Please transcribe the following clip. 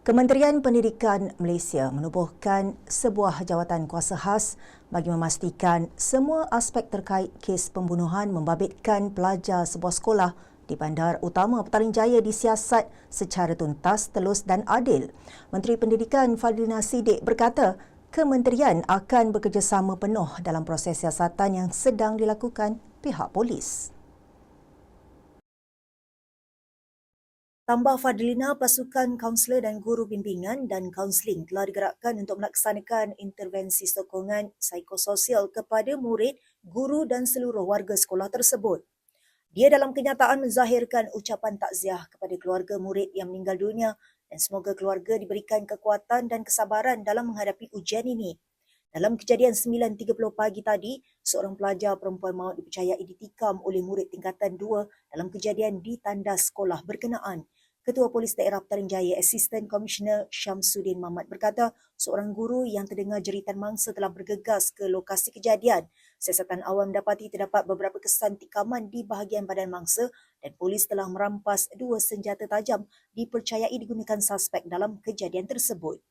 Kementerian Pendidikan Malaysia menubuhkan sebuah jawatan kuasa khas bagi memastikan semua aspek terkait kes pembunuhan membabitkan pelajar sebuah sekolah di Bandar Utama Petaling Jaya disiasat secara tuntas, telus dan adil. Menteri Pendidikan Fadlina Sidik berkata, kementerian akan bekerjasama penuh dalam proses siasatan yang sedang dilakukan pihak polis. Tambah Fadlina, pasukan kaunselor dan guru bimbingan dan kaunseling telah digerakkan untuk melaksanakan intervensi sokongan psikososial kepada murid, guru dan seluruh warga sekolah tersebut. Dia dalam kenyataan menzahirkan ucapan takziah kepada keluarga murid yang meninggal dunia dan semoga keluarga diberikan kekuatan dan kesabaran dalam menghadapi ujian ini. Dalam kejadian 9.30 pagi tadi, seorang pelajar perempuan maut dipercayai ditikam oleh murid tingkatan 2 dalam kejadian di tandas sekolah berkenaan. Ketua Polis Daerah Petaling Jaya, Assistant Commissioner Syamsuddin Mahmat berkata, seorang guru yang terdengar jeritan mangsa telah bergegas ke lokasi kejadian. Siasatan awam dapati terdapat beberapa kesan tikaman di bahagian badan mangsa dan polis telah merampas dua senjata tajam dipercayai digunakan suspek dalam kejadian tersebut.